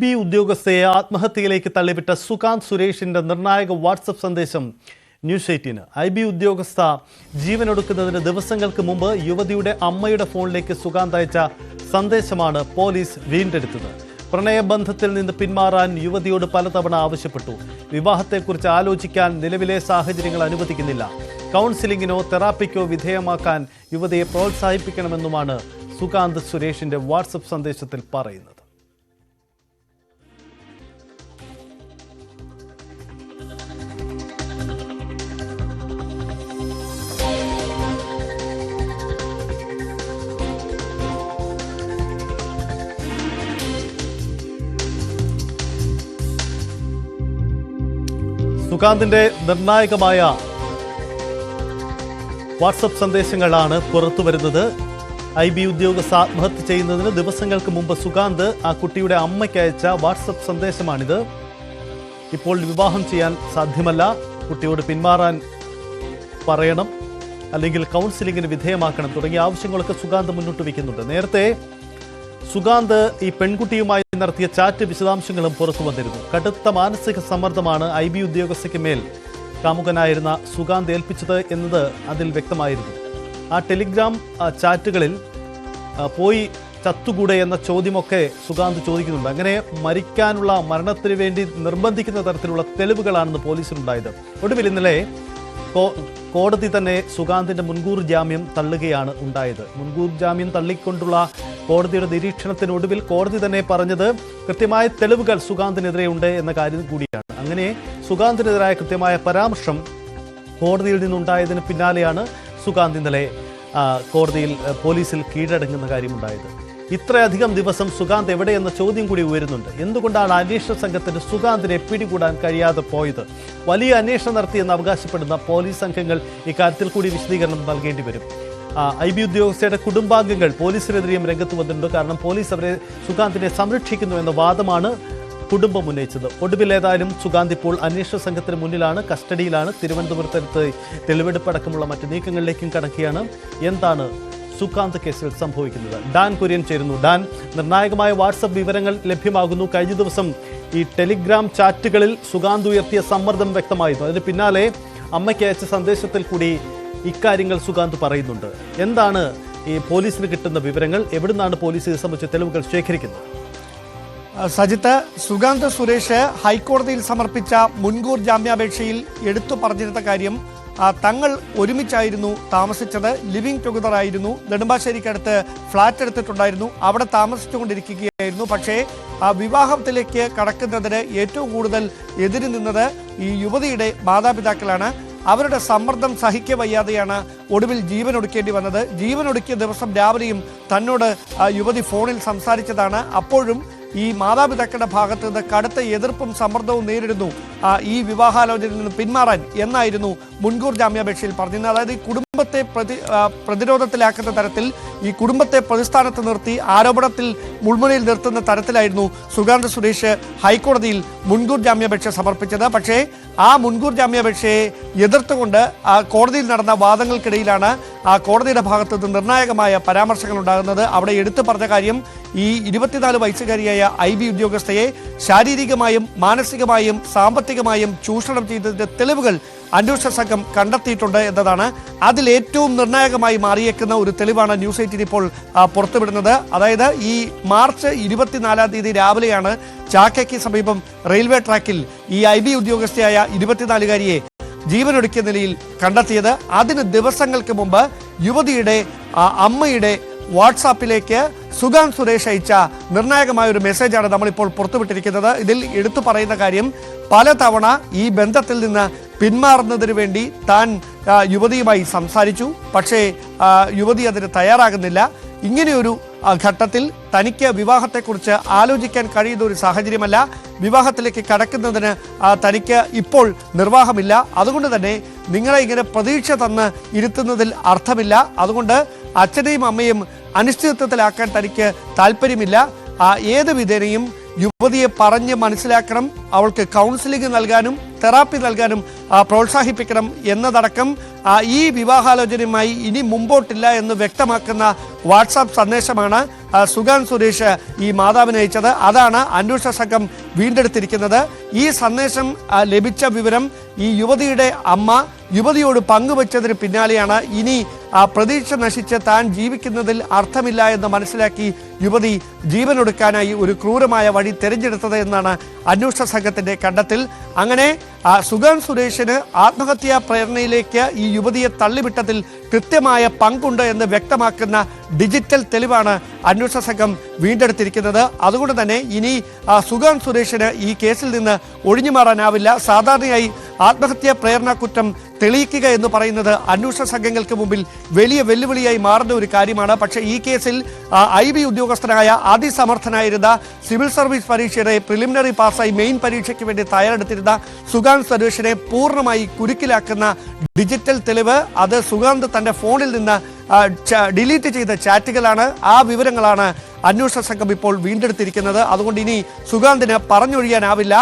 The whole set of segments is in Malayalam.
ബി ഉദ്യോഗസ്ഥയെ ആത്മഹത്യയിലേക്ക് തള്ളിവിട്ട സുകാന്ത് സുരേഷിന്റെ നിർണായക വാട്സപ്പ് സന്ദേശം ന്യൂസ് എയ്റ്റീന് ഐ ബി ഉദ്യോഗസ്ഥ ജീവനൊടുക്കുന്നതിന് ദിവസങ്ങൾക്ക് മുമ്പ് യുവതിയുടെ അമ്മയുടെ ഫോണിലേക്ക് സുകാന്ത് അയച്ച സന്ദേശമാണ് പോലീസ് വീണ്ടെടുത്തത്. പ്രണയബന്ധത്തിൽ നിന്ന് പിന്മാറാൻ യുവതിയോട് പലതവണ ആവശ്യപ്പെട്ടു. വിവാഹത്തെക്കുറിച്ച് ആലോചിക്കാൻ നിലവിലെ സാഹചര്യങ്ങൾ അനുവദിക്കുന്നില്ല. കൗൺസിലിങ്ങിനോ തെറാപ്പിക്കോ വിധേയമാക്കാൻ യുവതിയെ പ്രോത്സാഹിപ്പിക്കണമെന്നുമാണ് സുകാന്ത് സുരേഷിന്റെ വാട്സപ്പ് സന്ദേശത്തിൽ പറയുന്നത്. സുകാന്തിന്റെ നിർണായകമായ വാട്സപ്പ് സന്ദേശങ്ങളാണ് പുറത്തു വരുന്നത്. ഐ ബി ഉദ്യോഗസ്ഥ ആത്മഹത്യ ചെയ്യുന്നതിന് ദിവസങ്ങൾക്ക് മുമ്പ് സുകാന്ത് ആ കുട്ടിയുടെ അമ്മയ്ക്ക് അയച്ച വാട്സപ്പ് സന്ദേശമാണിത്. ഇപ്പോൾ വിവാഹം ചെയ്യാൻ സാധ്യമല്ല. കുട്ടിയോട് പിന്മാറാൻ പറയണം. അല്ലെങ്കിൽ കൗൺസിലിങ്ങിന് വിധേയമാക്കണം തുടങ്ങിയ ആവശ്യങ്ങളൊക്കെ സുകാന്ത് മുന്നോട്ട് വയ്ക്കുന്നുണ്ട്. നേരത്തെ സുകാന്ത് ഈ പെൺകുട്ടിയുമായി നടത്തിയ ചാറ്റ് വിശദാംശങ്ങളും പുറത്തു വന്നിരുന്നു. കടുത്ത മാനസിക സമ്മർദ്ദമാണ് ഐ ബി ഉദ്യോഗസ്ഥയ്ക്ക് മേൽ കാമുകനായിരുന്ന സുഗാന്ത് ഏൽപ്പിച്ചത് എന്നത് അതിൽ വ്യക്തമായിരുന്നു. ആ ടെലിഗ്രാം ചാറ്റുകളിൽ പോയി ചത്തുകൂടെ എന്ന ചോദ്യമൊക്കെ സുഗാന്ത് ചോദിക്കുന്നുണ്ട്. അങ്ങനെ മരിക്കാനുള്ള മരണത്തിന് വേണ്ടി നിർബന്ധിക്കുന്ന തരത്തിലുള്ള തെളിവുകളാണെന്ന് പോലീസിനുണ്ടായത് ഒടുവിൽ ഇന്നലെ കോടതി തന്നെ സുകാന്തിന്റെ മുൻകൂർ ജാമ്യം തള്ളുകയാണ് ഉണ്ടായത്. മുൻകൂർ ജാമ്യം തള്ളിക്കൊണ്ടുള്ള കോടതിയുടെ നിരീക്ഷണത്തിനൊടുവിൽ കോടതി തന്നെ പറഞ്ഞത് കൃത്യമായ തെളിവുകൾ സുകാന്തിനെതിരെ ഉണ്ട് എന്ന കാര്യം കൂടിയാണ്. അങ്ങനെ സുകാന്തിനെതിരായ കൃത്യമായ പരാമർശം കോടതിയിൽ നിന്നുണ്ടായതിന് പിന്നാലെയാണ് സുഗാന്ത് ഇന്നലെ കോടതിയിൽ പോലീസിൽ കീഴടങ്ങുന്ന കാര്യമുണ്ടായത് ഇത്രയധികം ദിവസം സുകാന്ത് എവിടെയെന്ന ചോദ്യം കൂടി ഉയരുന്നുണ്ട്. എന്തുകൊണ്ടാണ് അന്വേഷണ സംഘത്തിന് സുഗാന്തിനെ പിടികൂടാൻ കഴിയാതെ പോയത്? വലിയ അന്വേഷണം നടത്തിയെന്ന് അവകാശപ്പെടുന്ന പോലീസ് സംഘങ്ങൾ ഇക്കാര്യത്തിൽ കൂടി വിശദീകരണം നൽകേണ്ടി വരും. ഐ ബി ഉദ്യോഗസ്ഥയുടെ കുടുംബാംഗങ്ങൾ പോലീസിനെതിരെയും രംഗത്ത് വന്നിട്ടുണ്ട്. കാരണം പോലീസ് അവരെ സുഗാന്തിനെ സംരക്ഷിക്കുന്നു എന്ന വാദമാണ് കുടുംബം ഉന്നയിച്ചത്. ഒടുവിൽ ഏതായാലും സുഗാന്ത് ഇപ്പോൾ അന്വേഷണ സംഘത്തിന് മുന്നിലാണ് കസ്റ്റഡിയിലാണ്. തിരുവനന്തപുരത്തെ തെളിവെടുപ്പ് അടക്കമുള്ള മറ്റ് നീക്കങ്ങളിലേക്കും കടക്കുകയാണ്. എന്താണ് സുകാന്ത് കേസിൽ സംഭവിക്കുന്നത്. ഡാൻ കുര്യൻ ചേരുന്നു. ഡാൻ നിർണായകമായ വാട്സപ്പ് വിവരങ്ങൾ ലഭ്യമാകുന്നു. കഴിഞ്ഞ ദിവസം ഈ ടെലിഗ്രാം ചാറ്റുകളിൽ സുഖാന്ത് ഉയർത്തിയ സമ്മർദ്ദം വ്യക്തമായിരുന്നു. അതിന് പിന്നാലെ അമ്മയ്ക്ക് അയച്ച സന്ദേശത്തിൽ കൂടി ഇക്കാര്യങ്ങൾ സുഖാന്ത് പറയുന്നുണ്ട്. എന്താണ് ഈ പോലീസിന് കിട്ടുന്ന വിവരങ്ങൾ? എവിടുന്നാണ് പോലീസ് ഇത് സംബന്ധിച്ച തെളിവുകൾ ശേഖരിക്കുന്നത്? സജിത്ത് സുഗാന്ത് സുരേഷ് ഹൈക്കോടതിയിൽ സമർപ്പിച്ച മുൻകൂർ ജാമ്യാപേക്ഷയിൽ എടുത്തു പറഞ്ഞിരുന്ന കാര്യം തങ്ങൾ ഒരുമിച്ചായിരുന്നു താമസിച്ചത്. ലിവിംഗ് ടുഗദർ ആയിരുന്നു നെടുമ്പാശ്ശേരിക്കടുത്ത് ഫ്ളാറ്റ് എടുത്തിട്ടുണ്ടായിരുന്നു. അവിടെ താമസിച്ചുകൊണ്ടിരിക്കുകയായിരുന്നു. പക്ഷേ ആ വിവാഹത്തിലേക്ക് കടക്കുന്നതിന് ഏറ്റവും കൂടുതൽ എതിര് നിന്നത് ഈ യുവതിയുടെ മാതാപിതാക്കളാണ്. അവരുടെ സമ്മർദ്ദം സഹിക്ക വയ്യാതെയാണ് ഒടുവിൽ ജീവൻ ഒടുക്കേണ്ടി വന്നത്. ജീവൻ ഒടുക്കിയ ദിവസം രാവിലെയും തന്നോട് യുവതി ഫോണിൽ സംസാരിച്ചതാണ്. അപ്പോഴും ഈ മാതാപിതാക്കളുടെ ഭാഗത്ത് നിന്ന് കടുത്ത എതിർപ്പും സമ്മർദ്ദവും നേരിടുന്നു. ഈ വിവാഹാലോചനയിൽ നിന്ന് പിന്മാറാൻ എന്നായിരുന്നു മുൻകൂർ ജാമ്യാപേക്ഷയിൽ പറഞ്ഞിരുന്നത്. അതായത് ഈ കുടുംബത്തെ പ്രതി പ്രതിരോധത്തിലാക്കുന്ന തരത്തിൽ ഈ കുടുംബത്തെ പ്രതിസ്ഥാനത്ത് നിർത്തി ആരോപണത്തിൽ മുൾമുനയിൽ നിർത്തുന്ന തരത്തിലായിരുന്നു സുഗാന്ത സുരേഷ് ഹൈക്കോടതിയിൽ മുൻകൂർ ജാമ്യാപേക്ഷ സമർപ്പിച്ചത്. പക്ഷേ ആ മുൻകൂർ ജാമ്യാപേക്ഷയെ എതിർത്തുകൊണ്ട് കോടതിയിൽ നടന്ന വാദങ്ങൾക്കിടയിലാണ് കോടതിയുടെ ഭാഗത്ത് നിന്ന് നിർണായകമായ പരാമർശങ്ങൾ ഉണ്ടാകുന്നത് അവിടെ എടുത്തു പറഞ്ഞ കാര്യം ഈ ഇരുപത്തിനാല് വയസ്സുകാരിയായ ഐ ബി ഉദ്യോഗസ്ഥയെ ശാരീരികമായും മാനസികമായും സാമ്പത്തികമായും ചൂഷണം ചെയ്തതിന്റെ തെളിവുകൾ അന്വേഷണ സംഘം കണ്ടെത്തിയിട്ടുണ്ട് എന്നതാണ്. അതിൽ ഏറ്റവും നിർണായകമായി മാറിയേക്കുന്ന ഒരു തെളിവാണ് ന്യൂസ് എയ്റ്റീൻ ഇപ്പോൾ പുറത്തുവിടുന്നത്. അതായത് ഈ മാർച്ച് ഇരുപത്തിനാലാം തീയതി രാവിലെയാണ് ചാക്കയ്ക്ക് സമീപം റെയിൽവേ ട്രാക്കിൽ ഈ ഐ ബി ഉദ്യോഗസ്ഥയായ ഇരുപത്തിനാലുകാരിയെ ജീവനൊടുക്കിയ നിലയിൽ കണ്ടെത്തിയത്. അതിന് ദിവസങ്ങൾക്ക് മുമ്പ് യുവതിയുടെ അമ്മയുടെ വാട്സാപ്പിലേക്ക് സുഗാൻ സുരേഷ് അയച്ച നിർണായകമായ ഒരു മെസ്സേജാണ് നമ്മളിപ്പോൾ പുറത്തുവിട്ടിരിക്കുന്നത്. ഇതിൽ എടുത്തു പറയുന്ന കാര്യം പലതവണ ഈ ബന്ധത്തിൽ നിന്ന് പിന്മാറുന്നതിന് വേണ്ടി താൻ യുവതിയുമായി സംസാരിച്ചു. പക്ഷേ യുവതി അതിന് തയ്യാറാകുന്നില്ല. ഇങ്ങനെയൊരു ഘട്ടത്തിൽ തനിക്ക് വിവാഹത്തെക്കുറിച്ച് ആലോചിക്കാൻ കഴിയുന്ന ഒരു സാഹചര്യമല്ല. വിവാഹത്തിലേക്ക് കടക്കുന്നതിന് തനിക്ക് ഇപ്പോൾ നിർവാഹമില്ല. അതുകൊണ്ട് തന്നെ നിങ്ങളെ ഇങ്ങനെ പ്രതീക്ഷ തന്ന് ഇരുത്തുന്നതിൽ അർത്ഥമില്ല. അതുകൊണ്ട് അച്ഛനെയും അമ്മയും അനിശ്ചിതത്വത്തിലാക്കാൻ തനിക്ക് താല്പര്യമില്ല. ഏത് വിധേനയും യുവതിയെ പറഞ്ഞ് മനസ്സിലാക്കണം അവൾക്ക് കൗൺസിലിംഗ് നൽകാനും തെറാപ്പി നൽകാനും പ്രോത്സാഹിപ്പിക്കണം എന്നതടക്കം ഈ വിവാഹാലോചനയുമായി ഇനി മുമ്പോട്ടില്ല എന്ന് വ്യക്തമാക്കുന്ന വാട്സാപ്പ് സന്ദേശമാണ് സുഗാൻ സുരേഷ് ഈ മാതാവിന് അയച്ചത്. അതാണ് അന്വേഷണ സംഘം വീണ്ടെടുത്തിരിക്കുന്നത്. ഈ സന്ദേശം ലഭിച്ച വിവരം ഈ യുവതിയുടെ അമ്മ യുവതിയോട് പങ്കുവച്ചതിന് പിന്നാലെയാണ് ഇനി ആ പ്രതീക്ഷ നശിച്ച് താൻ ജീവിക്കുന്നതിൽ അർത്ഥമില്ല എന്ന് മനസ്സിലാക്കി യുവതി ജീവനൊടുക്കാനായി ഒരു ക്രൂരമായ വഴി തിരഞ്ഞെടുത്തത് എന്നാണ് അന്വേഷണ സംഘത്തിന്റെ കണ്ടെത്തൽ. അങ്ങനെ സുഗാൻ സുരേഷിന് ആത്മഹത്യാ പ്രേരണയിലേക്ക് ഈ യുവതിയെ തള്ളിവിട്ടതിൽ കൃത്യമായ പങ്കുണ്ട് എന്ന് വ്യക്തമാക്കുന്ന ഡിജിറ്റൽ തെളിവാണ് അന്വേഷണ സംഘം വീണ്ടെടുത്തിരിക്കുന്നത്. അതുകൊണ്ട് തന്നെ ഇനി സുഗാൻ സുരേഷിന് ഈ കേസിൽ നിന്ന് ഒഴിഞ്ഞു മാറാനാവില്ല. സാധാരണയായി ആത്മഹത്യാ പ്രേരണ കുറ്റം തെളിയിക്കുക എന്ന് പറയുന്നത് അന്വേഷണ സംഘങ്ങൾക്ക് മുമ്പിൽ വലിയ വെല്ലുവിളിയായി മാറുന്ന ഒരു കാര്യമാണ്. പക്ഷേ ഈ കേസിൽ ഐ ബി ഉദ്യോഗസ്ഥനായ അതിസമർത്ഥനായിരുന്ന സിവിൽ സർവീസ് പരീക്ഷയുടെ പ്രിലിമിനറി പാസ്സായി മെയിൻ പരീക്ഷയ്ക്ക് വേണ്ടി തയ്യാറെടുത്തിരുന്ന സുഗാന്ത് സുരേഷിനെ പൂർണമായി കുരുക്കിലാക്കുന്ന ഡിജിറ്റൽ തെളിവ് അത് സുഗാന്ത് തന്റെ ഫോണിൽ നിന്ന് ഡിലീറ്റ് ചെയ്ത ചാറ്റുകളാണ്. ആ വിവരങ്ങളാണ് അന്വേഷണ സംഘം ഇപ്പോൾ വീണ്ടെടുത്തിരിക്കുന്നത്. അതുകൊണ്ട് ഇനി സുഗാന്തിന് പറഞ്ഞൊഴിയാനാവില്ല.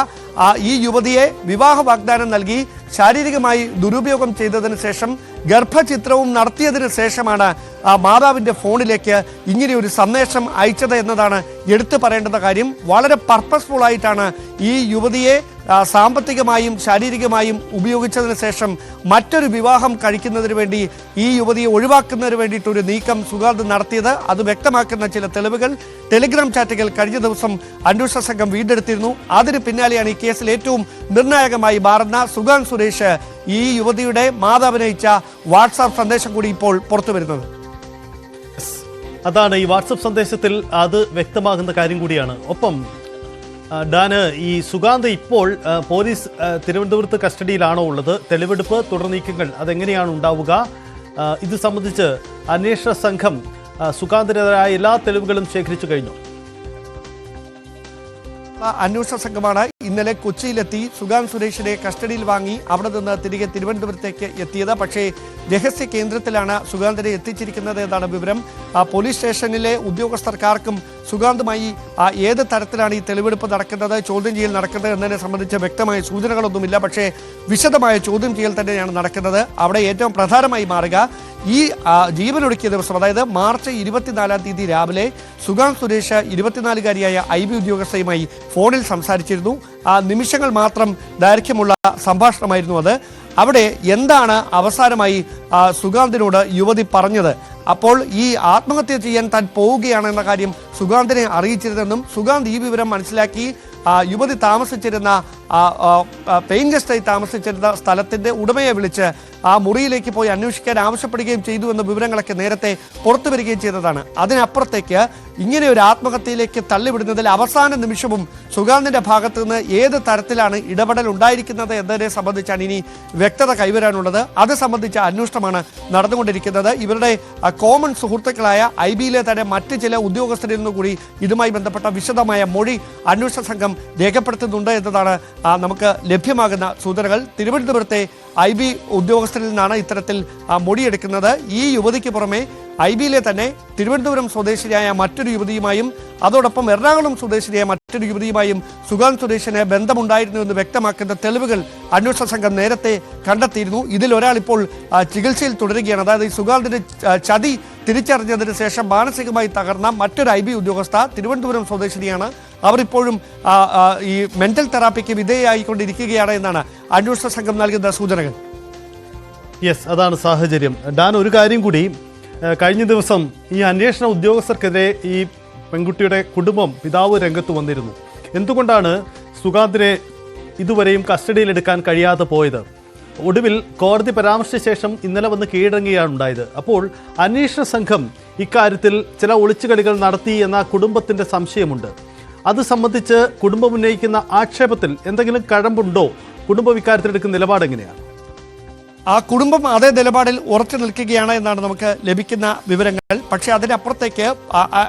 ഈ യുവതിയെ വിവാഹ വാഗ്ദാനം നൽകി ശാരീരികമായി ദുരുപയോഗം ചെയ്തതിന് ശേഷം ഗർഭചിത്രവും നടത്തിയതിന് ശേഷമാണ് ആ മാതാവിന്റെ ഫോണിലേക്ക് ഇങ്ങനെ ഒരു സന്ദേശം അയച്ചത് എന്നതാണ് എടുത്തു പറയേണ്ടത് കാര്യം. വളരെ പർപ്പസ്ഫുൾ ആയിട്ടാണ് ഈ യുവതിയെ സാമ്പത്തികമായും ശാരീരികമായും ഉപയോഗിച്ചതിന് ശേഷം മറ്റൊരു വിവാഹം കഴിക്കുന്നതിന് വേണ്ടി ഈ യുവതിയെ ഒഴിവാക്കുന്നതിന് വേണ്ടിയിട്ടൊരു നീക്കം സുഗാന്ത് നടത്തിയത്. അത് വ്യക്തമാക്കുന്ന ചില തെളിവുകൾ ടെലിഗ്രാം ചാറ്റുകൾ കഴിഞ്ഞ ദിവസം അന്വേഷണ സംഘം വീണ്ടെടുത്തിരുന്നു. അതിന് പിന്നാലെയാണ് ഈ കേസിൽ ഏറ്റവും നിർണായകമായി മാറുന്ന സുഗാൻ സുരേഷ് ഈ യുവതിയുടെ മാതാവിനയിച്ച വാട്സാപ്പ് സന്ദേശം കൂടി ഇപ്പോൾ പുറത്തു വരുന്നത്. അതാണ് ഈ വാട്സപ്പ് സന്ദേശത്തിൽ അത് വ്യക്തമാകുന്ന കാര്യം കൂടിയാണ്. ഒപ്പം ഡാന് ഈ സുഗാന്ത് ഇപ്പോൾ പോലീസ് തിരുവനന്തപുരത്ത് കസ്റ്റഡിയിലാണോ ഉള്ളത്? തെളിവെടുപ്പ് തുടർ നീക്കങ്ങൾ അതെങ്ങനെയാണ് ഉണ്ടാവുക? ഇത് സംബന്ധിച്ച് അന്വേഷണ സംഘം സുഗാന്തിനെതിരായ എല്ലാ തെളിവുകളും ശേഖരിച്ചു കഴിഞ്ഞു. അന്വേഷണ സംഘമാണ് ഇന്നലെ കൊച്ചിയിലെത്തി സുഗാൻ സുരേഷിനെ കസ്റ്റഡിയിൽ വാങ്ങി അവിടെ നിന്ന് തിരികെ തിരുവനന്തപുരത്തേക്ക് എത്തിയത്. പക്ഷേ രഹസ്യ കേന്ദ്രത്തിലാണ് സുഗാന്തിനെ എത്തിച്ചിരിക്കുന്നത് എന്നാണ് വിവരം. പോലീസ് സ്റ്റേഷനിലെ ഉദ്യോഗസ്ഥർക്കാർക്കും സുഗാന്തുമായി ഏത് തരത്തിലാണ് ഈ തെളിവെടുപ്പ് നടക്കുന്നത് ചോദ്യം ചെയ്യൽ നടക്കുന്നത് എന്നതിനെ സംബന്ധിച്ച് വ്യക്തമായ സൂചനകളൊന്നുമില്ല. പക്ഷേ വിശദമായ ചോദ്യം ചെയ്യൽ തന്നെയാണ് നടക്കുന്നത്. അവിടെ ഏറ്റവും പ്രധാനമായി മാറുക ഈ ജീവനൊടുക്കിയ ദിവസം അതായത് മാർച്ച് ഇരുപത്തിനാലാം തീയതി രാവിലെ സുഗാൻ സുരേഷ് ഇരുപത്തിനാലുകാരിയായ ഐ ബി ഉദ്യോഗസ്ഥയുമായി ഫോണിൽ സംസാരിച്ചിരുന്നു. നിമിഷങ്ങൾ മാത്രം ദൈർഘ്യമുള്ള സംഭാഷണമായിരുന്നു അത്. അവിടെ എന്താണ് അവസാനമായി ആ, സുഗാന്തിനോട് യുവതി പറഞ്ഞത്? അപ്പോൾ ഈ ആത്മഹത്യ ചെയ്യാൻ താൻ പോവുകയാണെന്ന കാര്യം സുഗാന്തിനെ അറിയിച്ചിരുന്നെന്നും സുഗാന്ത് ഈ വിവരം മനസ്സിലാക്കി യുവതി താമസിച്ചിരുന്ന ആ, ആ, ആ, പെയിൻ ഗസ്റ്റായി താമസിച്ചിരുന്ന സ്ഥലത്തിന്റെ ഉടമയെ വിളിച്ച് ആ മുറിയിലേക്ക് പോയി അന്വേഷിക്കാൻ ആവശ്യപ്പെടുകയും ചെയ്തു എന്ന വിവരങ്ങളൊക്കെ നേരത്തെ പുറത്തു വരികയും ചെയ്തതാണ്. അതിനപ്പുറത്തേക്ക് ഇങ്ങനെ ഒരു ആത്മഹത്യയിലേക്ക് തള്ളിവിടുന്നതിൽ അവസാന നിമിഷവും സുഗാന്തിന്റെ ഭാഗത്ത് നിന്ന് ഏത് തരത്തിലാണ് ഇടപെടൽ ഉണ്ടായിരിക്കുന്നത് എന്നതിനെ സംബന്ധിച്ചാണ് ഇനി വ്യക്തത കൈവരാനുള്ളത്. അത് സംബന്ധിച്ച അന്വേഷണമാണ് നടന്നുകൊണ്ടിരിക്കുന്നത്. ഇവരുടെ കോമൺ സുഹൃത്തുക്കളായ ഐ ബിയിലെ തന്നെ മറ്റ് ചില ഉദ്യോഗസ്ഥരിൽ നിന്നുകൂടി ഇതുമായി ബന്ധപ്പെട്ട വിശദമായ മൊഴി അന്വേഷണ സംഘം രേഖപ്പെടുത്തുന്നുണ്ട് എന്നതാണ് നമുക്ക് ലഭ്യമാകുന്ന സൂചനകൾ. തിരുവനന്തപുരത്തെ ഐ ബി ഉദ്യോഗസ്ഥരിൽ നിന്നാണ് ഇത്തരത്തിൽ മൊഴിയെടുക്കുന്നത്. ഈ യുവതിക്ക് പുറമെ ഐ ബിയിലെ തന്നെ തിരുവനന്തപുരം സ്വദേശിയായ മറ്റൊരു യുവതിയുമായും അതോടൊപ്പം എറണാകുളം സ്വദേശിയായ മറ്റൊരു യുവതിയുമായും സുഗാൻ സുരേഷിന് ബന്ധമുണ്ടായിരുന്നു എന്ന് വ്യക്തമാക്കുന്ന തെളിവുകൾ അന്വേഷണ സംഘം നേരത്തെ കണ്ടെത്തിയിരുന്നു. ഇതിൽ ഒരാൾ ഇപ്പോൾ ചികിത്സയിൽ തുടരുകയാണ്. അതായത് ഈ സുഗാന്തിന്റെ ചതി തിരിച്ചറിഞ്ഞതിന് ശേഷം മാനസികമായി തകർന്ന മറ്റൊരു ഐ ബി ഉദ്യോഗസ്ഥ തിരുവനന്തപുരം സ്വദേശിനിയാണ്. ആ, ഈ മെന്റൽ തെറാപ്പിക്ക് വിധേയമായിക്കൊണ്ടിരിക്കുകയാണ് എന്നാണ് അന്വേഷണ സംഘം നൽകുന്ന സൂചനകൾ. യെസ് അതാണ് സാഹചര്യം. ഡാൻ ഒരു കാര്യം കൂടി. കഴിഞ്ഞ ദിവസം ഈ അന്വേഷണ ഉദ്യോഗസ്ഥർക്കെതിരെ ഈ പെൺകുട്ടിയുടെ കുടുംബം പിതാവ് രംഗത്ത് വന്നിരുന്നു. എന്തുകൊണ്ടാണ് സുഗാന്തിനെ ഇതുവരെയും കസ്റ്റഡിയിലെടുക്കാൻ കഴിയാതെ പോയത്? ഒടുവിൽ കോടതി പരാമർശിച്ച ശേഷം ഇന്നലെ വന്ന് കീഴടങ്ങുകയാണ് ഉണ്ടായത്. അപ്പോൾ അന്വേഷണ സംഘം ഇക്കാര്യത്തിൽ ചില ഒളിച്ചുകളികൾ നടത്തി എന്ന കുടുംബത്തിന്റെ സംശയമുണ്ട്. അത് സംബന്ധിച്ച് കുടുംബം ഉന്നയിക്കുന്ന ആക്ഷേപത്തിൽ എന്തെങ്കിലും കഴമ്പുണ്ടോ? കുടുംബം ഇക്കാര്യത്തിൽ എടുക്കുന്ന നിലപാട് എങ്ങനെയാണ് ആ കുടുംബം അതേ നിലപാടിൽ ഉറച്ചു നിൽക്കുകയാണ് എന്നാണ് നമുക്ക് ലഭിക്കുന്ന വിവരങ്ങൾ. പക്ഷേ അതിനപ്പുറത്തേക്ക്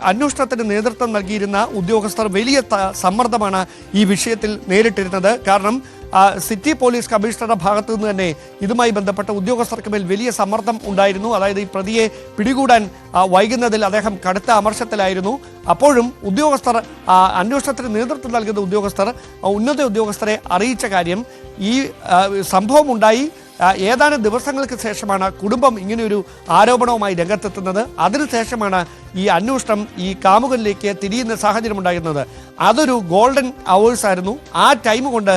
അന്വേഷണത്തിന് നേതൃത്വം നൽകിയിരുന്ന ഉദ്യോഗസ്ഥർ വലിയ സമ്മർദ്ദമാണ് ഈ വിഷയത്തിൽ നേരിട്ടിരുന്നത്. കാരണം സിറ്റി പോലീസ് കമ്മീഷണറുടെ ഭാഗത്തു നിന്ന് തന്നെ ഇതുമായി ബന്ധപ്പെട്ട ഉദ്യോഗസ്ഥർക്ക് മേൽ വലിയ സമ്മർദ്ദം ഉണ്ടായിരുന്നു. അതായത് ഈ പ്രതിയെ പിടികൂടാൻ വൈകുന്നതിൽ അദ്ദേഹം കടുത്ത അമർശത്തിലായിരുന്നു അപ്പോഴും ഉദ്യോഗസ്ഥർ അന്വേഷണത്തിന് നേതൃത്വം നൽകുന്ന ഉദ്യോഗസ്ഥർ ഉന്നത ഉദ്യോഗസ്ഥരെ അറിയിച്ച കാര്യം ഈ സംഭവം ഉണ്ടായി ഏതാനും ദിവസങ്ങൾക്ക് ശേഷമാണ് കുടുംബം ഇങ്ങനെയൊരു ആരോപണവുമായി രംഗത്തെത്തുന്നത്. അതിനുശേഷമാണ് ഈ അന്വേഷണം ഈ കാമുകനിലേക്ക് തിരിയുന്ന സാഹചര്യം ഉണ്ടായിരുന്നത്. അതൊരു ഗോൾഡൻ അവേഴ്സ് ആയിരുന്നു. ആ ടൈം കൊണ്ട്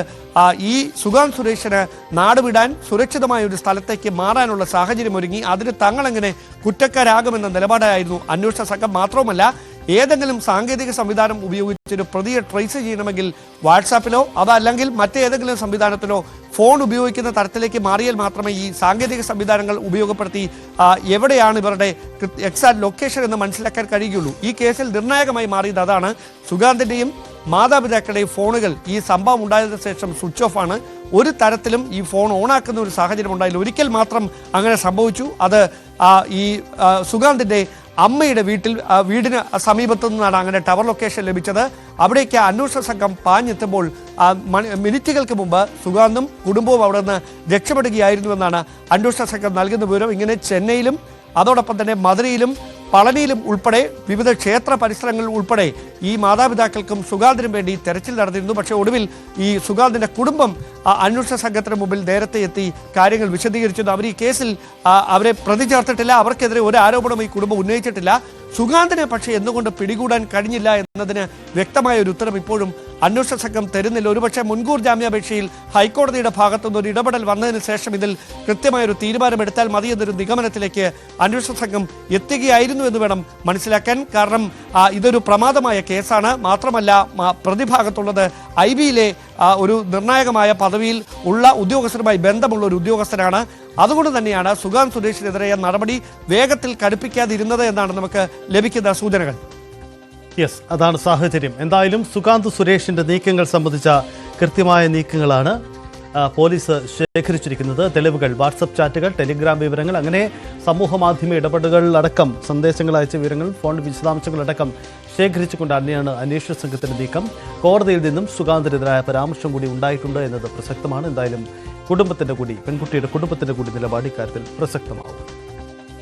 ഈ സുഗാന്ത് സുരേഷിന് നാടുവിടാൻ സുരക്ഷിതമായ ഒരു സ്ഥലത്തേക്ക് മാറാനുള്ള സാഹചര്യം ഒരുങ്ങി. അതിന് തങ്ങളെങ്ങനെ കുറ്റക്കാരാകുമെന്ന നിലപാടായിരുന്നു അന്വേഷണ സംഘം മാത്രവുമല്ല ഏതെങ്കിലും സാങ്കേതിക സംവിധാനം ഉപയോഗിച്ചൊരു പ്രതിയെ ട്രേസ് ചെയ്യണമെങ്കിൽ വാട്സാപ്പിലോ അതല്ലെങ്കിൽ മറ്റേതെങ്കിലും സംവിധാനത്തിലോ ഫോൺ ഉപയോഗിക്കുന്ന തരത്തിലേക്ക് മാറിയാൽ മാത്രമേ ഈ സാങ്കേതിക സംവിധാനങ്ങൾ ഉപയോഗപ്പെടുത്തി എവിടെയാണ് ഇവരുടെ എക്സാക്ട് ലൊക്കേഷൻ എന്ന് മനസ്സിലാക്കാൻ കഴിയുകയുള്ളൂ. ഈ കേസിൽ നിർണായകമായി മാറിയത് അതാണ്. സുഗാന്തിന്റെയും മാതാപിതാക്കളുടെയും ഫോണുകൾ ഈ സംഭവം ഉണ്ടായതിനു ശേഷം സ്വിച്ച് ഓഫ് ആണ്. ഒരു തരത്തിലും ഈ ഫോൺ ഓണാക്കുന്ന ഒരു സാഹചര്യം ഉണ്ടായില്ല. ഒരിക്കൽ മാത്രം അങ്ങനെ സംഭവിച്ചു. അത് ഈ സുഗാന്തിന്റെ അമ്മയുടെ വീട്ടിൽ വീടിന് സമീപത്തു നിന്നാണ് അങ്ങനെ ടവർ ലൊക്കേഷൻ ലഭിച്ചത്. അവിടേക്ക് അന്വേഷണ സംഘം പാഞ്ഞെത്തുമ്പോൾ മിനിറ്റുകൾക്ക് മുമ്പ് സുഗാന്തും കുടുംബവും അവിടെ നിന്ന് രക്ഷപ്പെടുകയായിരുന്നുവെന്നാണ് അന്വേഷണ സംഘം നൽകുന്ന വിവരം. ഇങ്ങനെ ചെന്നൈയിലും അതോടൊപ്പം തന്നെ മധുരയിലും പളനിയിലും ഉൾപ്പെടെ വിവിധ ക്ഷേത്ര പരിസരങ്ങളിൽ ഉൾപ്പെടെ ഈ മാതാപിതാക്കൾക്കും സുഗാന്തിനും വേണ്ടി തെരച്ചിൽ നടന്നിരുന്നു. പക്ഷേ ഒടുവിൽ ഈ സുഗാന്തിന്റെ കുടുംബം അന്വേഷണ സംഘത്തിന് മുമ്പിൽ നേരത്തെ എത്തി കാര്യങ്ങൾ വിശദീകരിച്ചത് അവർ ഈ കേസിൽ അവരെ പ്രതി ചേർത്തിട്ടില്ല. അവർക്കെതിരെ ഒരു ആരോപണം ഈ കുടുംബം ഉന്നയിച്ചിട്ടില്ല. സുഗാന്തിനെ പക്ഷേ എന്തുകൊണ്ട് പിടികൂടാൻ കഴിഞ്ഞില്ല എന്നതിന് വ്യക്തമായ ഒരു ഉത്തരം ഇപ്പോഴും അന്വേഷണ സംഘം തരുന്നില്ല. ഒരുപക്ഷെ മുൻകൂർ ജാമ്യാപേക്ഷയിൽ ഹൈക്കോടതിയുടെ ഭാഗത്തുനിന്ന് ഒരു ഇടപെടൽ വന്നതിന് ശേഷം ഇതിൽ കൃത്യമായ ഒരു തീരുമാനമെടുത്താൽ മതി എന്നൊരു നിഗമനത്തിലേക്ക് അന്വേഷണ സംഘം എത്തുകയായിരുന്നു എന്ന് വേണം മനസ്സിലാക്കാൻ. കാരണം ഇതൊരു പ്രമാദമായ കേസാണ്. മാത്രമല്ല പ്രതിഭാഗത്തുള്ളത് ഐ ബിയിലെ ഒരു നിർണായകമായ പദവിയിൽ ഉള്ള ഉദ്യോഗസ്ഥരുമായി ബന്ധമുള്ള ഒരു ഉദ്യോഗസ്ഥനാണ്. അതുകൊണ്ട് തന്നെയാണ് സുഗാൻ സുരേഷിനെതിരെ നടപടി വേഗത്തിൽ കടുപ്പിക്കാതിരുന്നത് എന്നാണ് നമുക്ക് ലഭിക്കുന്ന സൂചനകൾ. യെസ് അതാണ് സാഹചര്യം. എന്തായാലും സുകാന്ത് സുരേഷിന്റെ നീക്കങ്ങൾ സംബന്ധിച്ച കൃത്യമായ നീക്കങ്ങളാണ് പോലീസ് ശേഖരിച്ചിരിക്കുന്നത്. തെളിവുകൾ വാട്സപ്പ് ചാറ്റുകൾ ടെലിഗ്രാം വിവരങ്ങൾ അങ്ങനെ സമൂഹ മാധ്യമ ഇടപെടലുകളിലടക്കം സന്ദേശങ്ങൾ അയച്ച വിവരങ്ങൾ ഫോൺ വിശദാംശങ്ങളടക്കം ശേഖരിച്ചുകൊണ്ട് തന്നെയാണ് അന്വേഷണ സംഘത്തിന്റെ നീക്കം. കോടതിയിൽ നിന്നും സുഗാന്തിനെതിരായ പരാമർശം കൂടി ഉണ്ടായിട്ടുണ്ട് എന്നത് പ്രസക്തമാണ്. എന്തായാലും കുടുംബത്തിന്റെ കൂടി പെൺകുട്ടിയുടെ കുടുംബത്തിന്റെ കൂടി നിലപാട് ഇക്കാര്യത്തിൽ പ്രസക്തമാവും.